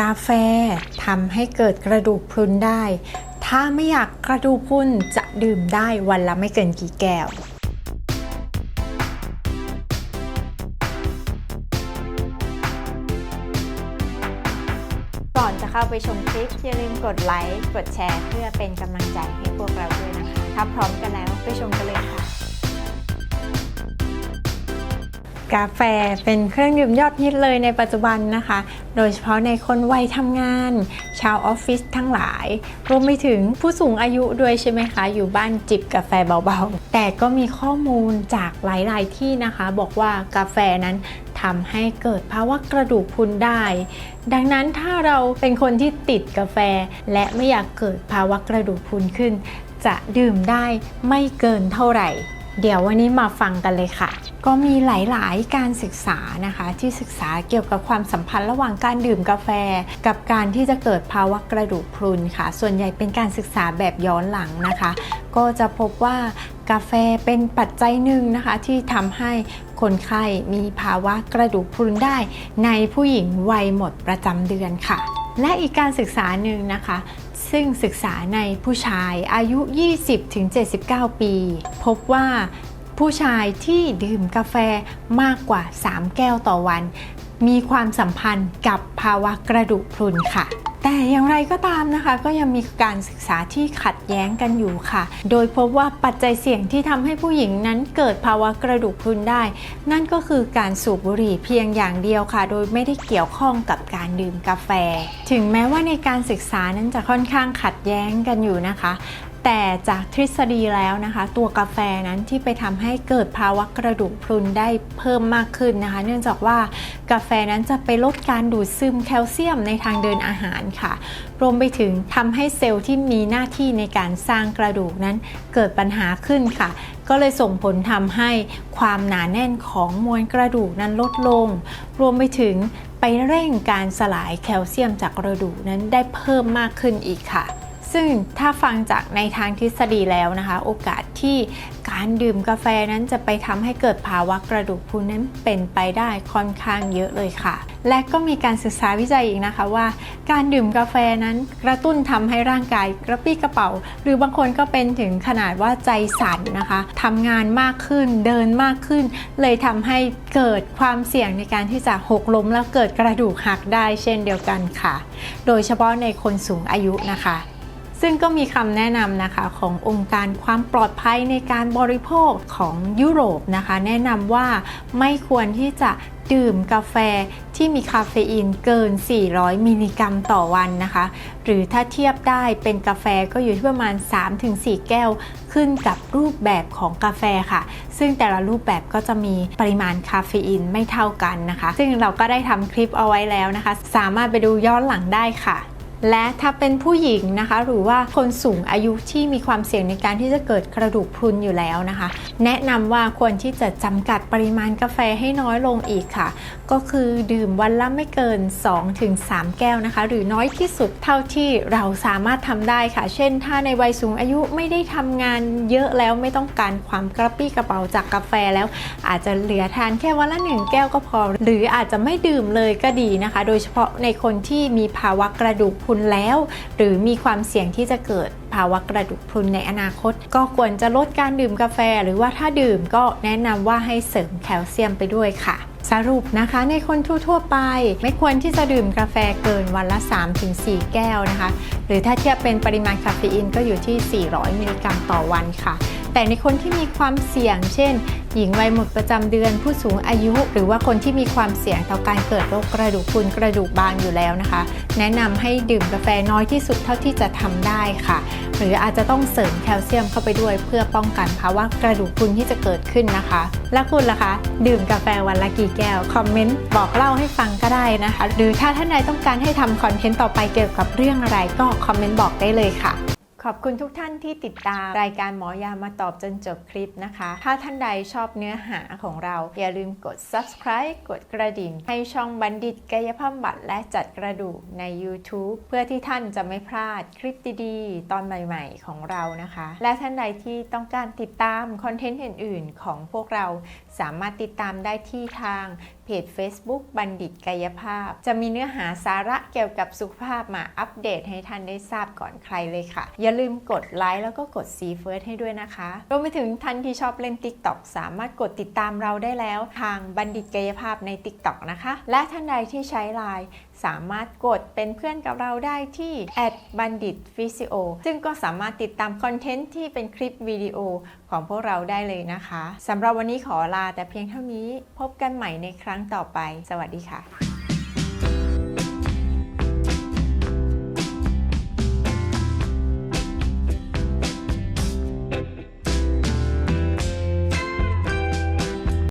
กาแฟทำให้เกิดกระดูกพรุนได้ ถ้าไม่อยากกระดูกพรุนจะดื่มได้วันละไม่เกินกี่แก้วก่อนจะเข้าไปชมคลิป อย่าลืมกดไลค์ กดแชร์ เพื่อเป็นกำลังใจให้พวกเราด้วยนะคะ ถ้าพร้อมกันแล้วไปชมกันเลยค่ะ กาแฟเป็นเครื่องดื่มยอดฮิตเลยในปัจจุบันนะคะ โดยเฉพาะในคนวัยทำงาน ชาวออฟฟิศทั้งหลาย รวมไปถึงผู้สูงอายุด้วยใช่ไหมคะ อยู่บ้านจิบกาแฟเบาๆ แต่ก็มีข้อมูลจากหลายๆที่นะคะ บอกว่ากาแฟนั้นทำให้เกิดภาวะกระดูกพุนได้ ดังนั้นถ้าเราเป็นคนที่ติดกาแฟ และไม่อยากเกิดภาวะกระดูกพุนขึ้น จะดื่มได้ไม่เกินเท่าไหร่ เดี๋ยววันนี้มาฟังกันเลยค่ะ ก็มีหลาย ๆ การศึกษานะคะ ที่ศึกษาเกี่ยวกับความสัมพันธ์ระหว่างการดื่มกาแฟ กับการที่จะเกิดภาวะกระดูกพรุนค่ะ ส่วนใหญ่เป็นการศึกษาแบบย้อนหลังนะคะ ก็จะพบว่ากาแฟเป็นปัจจัยหนึ่งนะคะ ที่ทำให้คนไข้มีภาวะกระดูกพรุนได้ ในผู้หญิงวัยหมดประจำเดือนค่ะ และอีกการศึกษาหนึ่งนะคะ ซึ่งศึกษาในผู้ชายอายุ 20-79 ปี พบว่าผู้ชายที่ดื่มกาแฟมากกว่า 3 แก้วต่อวัน มีความสัมพันธ์กับภาวะกระดูกพรุนค่ะ แต่อย่างไรก็ตามนะคะ ก็ยังมีการศึกษาที่ขัดแย้งกันอยู่ค่ะ โดยพบว่าปัจจัยเสี่ยงที่ทำให้ผู้หญิงนั้นเกิดภาวะกระดูกพรุนได้ นั่นก็คือการสูบบุหรี่เพียงอย่างเดียวค่ะ โดยไม่ได้เกี่ยวข้องกับการดื่มกาแฟ ถึงแม้ว่าในการศึกษานั้นจะค่อนข้างขัดแย้งกันอยู่นะคะ แต่จากทฤษฎีแล้วนะคะ ตัวกาแฟนั้นที่ไปทำให้เกิดภาวะกระดูกพรุนได้เพิ่มมากขึ้นนะคะ เนื่องจากว่ากาแฟนั้นจะไปลดการดูดซึมแคลเซียมในทางเดินอาหารค่ะ รวมไปถึงทำให้เซลล์ที่มีหน้าที่ในการสร้างกระดูกนั้นเกิดปัญหาขึ้นค่ะ ก็เลยส่งผลทำให้ความหนาแน่นของมวลกระดูกนั้นลดลง รวมไปถึงไปเร่งการสลายแคลเซียมจากกระดูกนั้นได้เพิ่มมากขึ้นอีกค่ะ ซึ่งถ้าฟังจากในทางทฤษฎีแล้วนะคะ โอกาสที่การดื่มกาแฟนั้นจะไปทำให้เกิดภาวะกระดูกพรุนนั้นเป็นไปได้ค่อนข้างเยอะเลยค่ะ และก็มีการศึกษาวิจัยอีกนะคะว่า การดื่มกาแฟนั้นกระตุ้นทำให้ร่างกายกระปรี้กระเป๋า หรือบางคนก็เป็นถึงขนาดว่าใจสั่นนะคะทำงานมากขึ้นเดินมากขึ้น เลยทำให้เกิดความเสี่ยงในการที่จะหกล้มแล้วเกิดกระดูกหักได้เช่นเดียวกันค่ะ โดยเฉพาะในคนสูงอายุนะคะ ซึ่งก็มีคำแนะนำนะคะขององค์การความปลอดภัยในการบริโภคของยุโรปนะคะ แนะนำว่าไม่ควรที่จะดื่มกาแฟที่มีคาเฟอีนเกิน 400 มิลลิกรัมต่อวันนะคะ หรือถ้าเทียบได้เป็นกาแฟก็อยู่ที่ประมาณ 3-4 แก้ว ขึ้นกับรูปแบบของกาแฟค่ะ ซึ่งแต่ละรูปแบบก็จะมีปริมาณคาเฟอีนไม่เท่ากันนะคะ ซึ่งเราก็ได้ทำคลิปเอาไว้แล้วนะคะ สามารถไปดูย้อนหลังได้ค่ะ และถ้าเป็นผู้หญิงนะคะ หรือว่าคนสูงอายุที่มีความเสี่ยงในการที่จะเกิดกระดูกพรุนอยู่แล้วนะคะ แนะนำว่าควรที่จะจำกัดปริมาณกาแฟให้น้อยลงอีกค่ะ ก็คือดื่มวันละไม่เกิน 2-3 แก้วนะคะ หรือน้อยที่สุดเท่าที่เราสามารถทำได้ค่ะ เช่น ถ้าในวัยสูงอายุไม่ได้ทำงานเยอะแล้วไม่ต้องการความกระปี้กระเป๋าจากกาแฟแล้ว อาจจะเหลือทานแค่วันละหนึ่งแก้วก็พอ หรืออาจจะไม่ดื่มเลยก็ดีนะคะ โดยเฉพาะในคนที่มีภาวะกระดูกพรุนแล้ว หรือมีความเสี่ยงที่จะเกิด ภาวะกระดูกพรุนในอนาคต ก็ควรจะลดการดื่มกาแฟ หรือว่าถ้าดื่มก็แนะนำว่าให้เสริมแคลเซียมไปด้วยค่ะสรุปนะคะในคนทั่ว ๆ ไปไม่ควรที่จะดื่มกาแฟเกินวันละ 3-4 แก้วนะคะ หรือถ้าเทียบเป็นปริมาณคาเฟอีนก็อยู่ที่ 400 มิลลิกรัมต่อวันค่ะ แต่ในคนที่มีความเสี่ยง เช่น หญิงวัยหมดประจำเดือนผู้สูงอายุ หรือว่าคนที่มีความเสี่ยงต่อการเกิดโรคกระดูกพรุนกระดูกบางอยู่แล้วนะคะ แนะนำให้ดื่มกาแฟน้อยที่สุดเท่าที่จะทำได้ค่ะ หรืออาจจะต้องเสริมแคลเซียมเข้าไปด้วย เพื่อป้องกันภาวะกระดูกพรุนที่จะเกิดขึ้นนะคะ แล้วคุณล่ะคะ ดื่มกาแฟวันละกี่แก้ว คอมเมนต์บอกเล่าให้ฟังก็ได้นะคะ หรือถ้าท่านใดต้องการให้ทำคอนเทนต์ต่อไปเกี่ยวกับเรื่องอะไรก็คอมเมนต์บอกได้เลยค่ะ ขอบคุณทุกท่านที่ติดตามรายการหมอยามาตอบจนจบคลิปนะคะ ถ้าท่านใดชอบเนื้อหาของเรา อย่าลืมกด subscribe กดกระดิ่ง ให้ช่องบัณฑิตกายภาพบำบัดและจัดกระดูกใน YouTube เพื่อที่ท่านจะไม่พลาดคลิปดีๆ ตอนใหม่ๆของเรานะคะ และท่านใดที่ต้องการติดตามคอนเทนต์อื่นๆ ของพวกเราสามารถติดตามได้ที่ทางเพจ Facebook บัณฑิตกายภาพ จะมีเนื้อหาสาระเกี่ยวกับสุขภาพมาอัปเดตให้ท่านได้ทราบก่อนใครเลยค่ะ อย่าลืมกดไลค์แล้วก็กดซีเฟิร์สให้ด้วยนะคะรวมไปถึงท่านที่ชอบเล่น TikTok สามารถกดติดตามเราได้แล้ว ทางบัณฑิตกายภาพใน TikTok นะคะ และท่านใดที่ใช้ไลน์สามารถกดเป็นเพื่อนกับเราได้ที่ @banditphysio ซึ่งก็สามารถติดตามคอนเทนต์ที่เป็นคลิปวิดีโอของพวกเราได้เลยนะคะสำหรับวันนี้ขอลาแต่เพียงเท่านี้พบกันใหม่ในครั้งต่อไป สวัสดีค่ะ